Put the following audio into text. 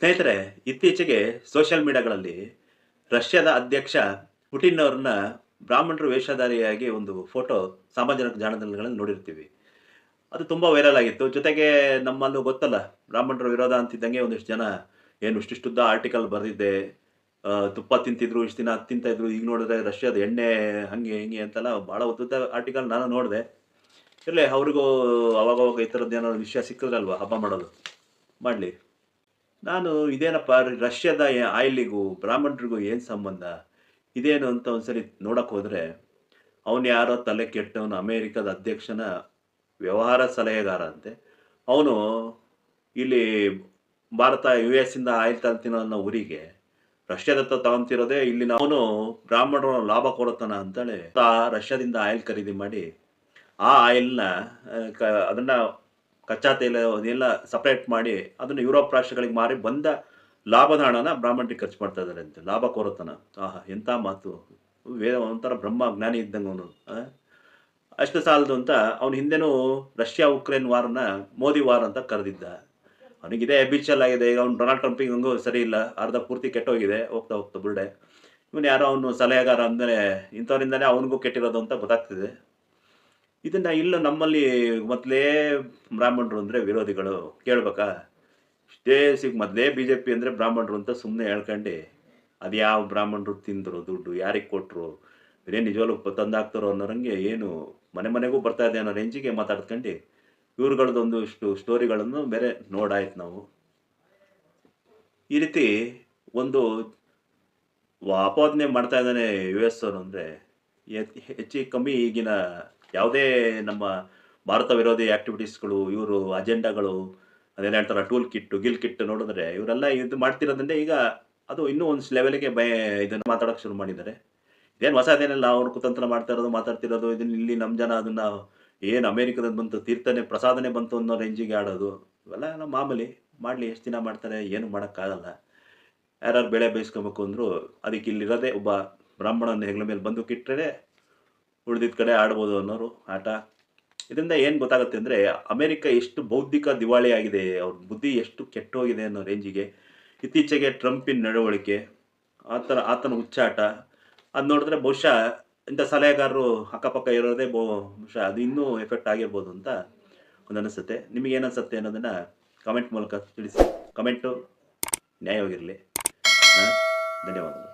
ಸ್ನೇಹಿತರೆ, ಇತ್ತೀಚೆಗೆ ಸೋಷಿಯಲ್ ಮೀಡಿಯಾಗಳಲ್ಲಿ ರಷ್ಯಾದ ಅಧ್ಯಕ್ಷ ಪುಟಿನ್ ಅವ್ರನ್ನ ಬ್ರಾಹ್ಮಣರು ವೇಷಧಾರಿಯಾಗಿ ಒಂದು ಫೋಟೋ ಸಾಮಾಜಿಕ ಜಾಲತಾಣಗಳಲ್ಲಿ ನೋಡಿರ್ತೀವಿ. ಅದು ತುಂಬ ವೈರಲ್ ಆಗಿತ್ತು. ಜೊತೆಗೆ ನಮ್ಮಲ್ಲೂ ಗೊತ್ತಲ್ಲ, ಬ್ರಾಹ್ಮಣರ ವಿರೋಧ ಅಂತಿದ್ದಂಗೆ ಒಂದಿಷ್ಟು ಜನ ಏನು ಇಷ್ಟಿಷ್ಟುದ್ದ ಆರ್ಟಿಕಲ್ ಬರೆದಿದ್ದೆ. ತುಪ್ಪ ತಿಂತಿದ್ರು, ಇಷ್ಟು ದಿನ ತಿಂತ ಇದ್ರು ಈಗ ನೋಡಿದ್ರೆ ರಷ್ಯಾದ ಎಣ್ಣೆ ಹಂಗೆ ಹಿಂಗೆ ಅಂತೆಲ್ಲ ಭಾಳ ಉದ್ದುದ್ದ ಆರ್ಟಿಕಲ್ ನಾನು ನೋಡಿದೆ. ಇರಲಿ, ಅವ್ರಿಗೂ ಅವಾಗವಾಗ ಈ ಥರದ್ದು ಏನಾದ್ರು ವಿಷಯ ಸಿಕ್ಕಿದ್ರಲ್ವ ಹಬ್ಬ ಮಾಡೋದು. ಮಾಡಲಿ. ನಾನು ಇದೇನಪ್ಪ, ರಷ್ಯಾದ ಆಯಿಲಿಗೂ ಬ್ರಾಹ್ಮಣರಿಗೂ ಏನು ಸಂಬಂಧ? ಇದೇನು ಅಂತ ಒಂದ್ಸರಿ ನೋಡಕ್ಕೆ ಹೋದರೆ, ಅವನು ಯಾರೋ ತಲೆ ಕೆಟ್ಟವನು, ಅಮೇರಿಕದ ಅಧ್ಯಕ್ಷನ ವ್ಯವಹಾರ ಸಲಹೆಗಾರ ಅಂತೆ. ಅವನು ಇಲ್ಲಿ ಭಾರತ ಯು ಎಸ್ ಇಂದ ಆಯಿಲ್ ತಂತಿನೋ ಅನ್ನೋ ಊರಿಗೆ, ರಷ್ಯಾದತ್ತ ತಗೊಂತಿರೋದೇ, ಇಲ್ಲಿ ಅವನು ಬ್ರಾಹ್ಮಣರು ಲಾಭ ಕೊಡತಾನ ಅಂತೇಳಿ, ರಷ್ಯಾದಿಂದ ಆಯಿಲ್ ಖರೀದಿ ಮಾಡಿ, ಆ ಆಯಿಲ್ನ ಅದನ್ನ ಕಚ್ಚಾ ತೈಲ ಅದೆಲ್ಲ ಸಪ್ರೇಟ್ ಮಾಡಿ ಅದನ್ನು ಯುರೋಪ್ ರಾಷ್ಟ್ರಗಳಿಗೆ ಮಾರಿ ಬಂದ ಲಾಭದ ಹಣನ ಬ್ರಾಹ್ಮಣರಿಗೆ ಖರ್ಚು ಮಾಡ್ತಾ ಇದ್ದಾರೆ ಅಂತ. ಲಾಭ ಕೋರತನ. ಆಹಾ ಎಂಥ ಮಾತು. ವೇದ ಒಂಥರ ಬ್ರಹ್ಮ ಜ್ಞಾನಿ ಇದ್ದಂಗೆ ಅವನು. ಅಷ್ಟು ಸಾಲದು ಅಂತ ಅವನು ಹಿಂದೆನೂ ರಷ್ಯಾ ಉಕ್ರೇನ್ ವಾರನ್ನ ಮೋದಿ ವಾರ್ ಅಂತ ಕರೆದಿದ್ದ. ಅವನಿಗಿದೆ ಬಿಚ್ಚಲ್ ಆಗಿದೆ, ಈಗ ಅವ್ನು ಡೊನಾಲ್ಡ್ ಟ್ರಂಪಿಗೆ ಹಂಗೂ ಸರಿ ಇಲ್ಲ. ಅರ್ಧ ಪೂರ್ತಿ ಕೆಟ್ಟೋಗಿದೆ, ಹೋಗ್ತಾ ಹೋಗ್ತಾ ಬುಲ್ಡೆ ಇವನು ಯಾರೋ ಅವನು ಸಲಹೆಗಾರ ಅಂದರೆ ಇಂಥವರಿಂದಲೇ ಅವನಿಗೂ ಕೆಟ್ಟಿರೋದು ಅಂತ ಗೊತ್ತಾಗ್ತಿದೆ. ಇದನ್ನ ಇಲ್ಲ ನಮ್ಮಲ್ಲಿ ಮೊದಲೇ ಬ್ರಾಹ್ಮಣರು ಅಂದರೆ ವಿರೋಧಿಗಳು ಕೇಳ್ಬೇಕಾ? ಇಷ್ಟೇ ಸಿಗ್ ಮೊದಲೇ ಬಿ ಜೆ ಪಿ ಅಂದರೆ ಬ್ರಾಹ್ಮಣರು ಅಂತ ಸುಮ್ಮನೆ ಹೇಳ್ಕೊಂಡು, ಅದು ಯಾವ ಬ್ರಾಹ್ಮಣರು ತಿಂದರು ದುಡ್ಡು, ಯಾರಿಗೆ ಕೊಟ್ಟರು ಇದೇ ನಿಜವಾಗ್ಲು ತಂದಾಕ್ತಾರೋ ಅನ್ನೋರಂಗೆ ಏನು ಮನೆ ಮನೆಗೂ ಬರ್ತಾ ಇದೆ ಅನ್ನೋ ರೇಂಜಿಗೆ ಮಾತಾಡ್ಕೊಂಡು. ಇವ್ರುಗಳದೊಂದು ಇಷ್ಟು ಸ್ಟೋರಿಗಳನ್ನು ಬೇರೆ ನೋಡಾಯ್ತು ನಾವು. ಈ ರೀತಿ ಒಂದು ಆಪಾದನೆ ಮಾಡ್ತಾ ಇದ್ದಾನೆ ಯು ಎಸ್ ಅವರು ಅಂದರೆ ಹೆಚ್ಚು ಕಮ್ಮಿ ಈಗಿನ ಯಾವುದೇ ನಮ್ಮ ಭಾರತ ವಿರೋಧಿ ಆಕ್ಟಿವಿಟೀಸ್ಗಳು ಇವರು ಅಜೆಂಡಾಗಳು ಅದೇನು ಹೇಳ್ತಾರೆ ಟೂಲ್ ಕಿಟ್ಟು ಗಿಲ್ ಕಿಟ್ ನೋಡಿದ್ರೆ ಇವರೆಲ್ಲ ಇದು ಮಾಡ್ತಿರೋದ್ರಿಂದ ಈಗ ಅದು ಇನ್ನೂ ಒಂದು ಲೆವೆಲ್ಗೆ ಬಯ ಇದನ್ನು ಮಾತಾಡೋಕೆ ಶುರು ಮಾಡಿದ್ದಾರೆ. ಇದೇನು ಹೊಸದೇನಿಲ್ಲ ಅವ್ರು ಕುತಂತ್ರ ಮಾಡ್ತಾ ಇರೋದು, ಮಾತಾಡ್ತಿರೋದು ಇದನ್ನ ಇಲ್ಲಿ ನಮ್ಮ ಜನ ಅದನ್ನು ಏನು ಅಮೇರಿಕದಲ್ಲಿ ಬಂತು, ತೀರ್ಥನೆ, ಪ್ರಸಾದನೆ ಬಂತು ಅನ್ನೋ ರೇಂಜಿಗೆ ಆಡೋದು, ಇವೆಲ್ಲ ನಮ್ಮ ಮಾಮೂಲಿ ಮಾಡಲಿ, ಎಷ್ಟು ದಿನ ಮಾಡ್ತಾರೆ, ಏನು ಮಾಡೋಕ್ಕಾಗಲ್ಲ. ಯಾರು ಬೆಳೆ ಬೇಯಿಸ್ಕೊಬೇಕು ಅಂದರೂ ಅದಕ್ಕೆ ಇಲ್ಲಿರೋದೇ ಒಬ್ಬ ಬ್ರಾಹ್ಮಣನ ಹೆಗ್ಲ ಮೇಲೆ ಬಂದು ಕಿಟ್ಟರೆ ಉಳಿದಿದ್ದ ಕಡೆ ಆಡ್ಬೋದು ಅನ್ನೋರು ಆಟ. ಇದರಿಂದ ಏನು ಗೊತ್ತಾಗುತ್ತೆ ಅಂದರೆ ಅಮೆರಿಕ ಎಷ್ಟು ಬೌದ್ಧಿಕ ದಿವಾಳಿ ಆಗಿದೆ, ಅವ್ರ ಬುದ್ಧಿ ಎಷ್ಟು ಕೆಟ್ಟೋಗಿದೆ ಅನ್ನೋ ರೇಂಜಿಗೆ ಇತ್ತೀಚೆಗೆ ಟ್ರಂಪಿನ ನಡವಳಿಕೆ, ಆ ಥರ ಆತನ ಹುಚ್ಚಾಟ, ಅದು ನೋಡಿದ್ರೆ ಬಹುಶಃ ಇಂಥ ಸಲಹೆಗಾರರು ಅಕ್ಕಪಕ್ಕ ಇರೋದೇ ಬಹು ಬಹುಶಃ ಅದು ಇನ್ನೂ ಎಫೆಕ್ಟ್ ಆಗಿರ್ಬೋದು ಅಂತ ಒಂದು ಅನಿಸುತ್ತೆ ನಿಮಗೆ ಏನನ್ಸುತ್ತೆ ಅನ್ನೋದನ್ನು ಕಮೆಂಟ್ ಮೂಲಕ ತಿಳಿಸಿ. ಕಮೆಂಟು ನ್ಯಾಯವಾಗಿರಲಿ. ಧನ್ಯವಾದಗಳು.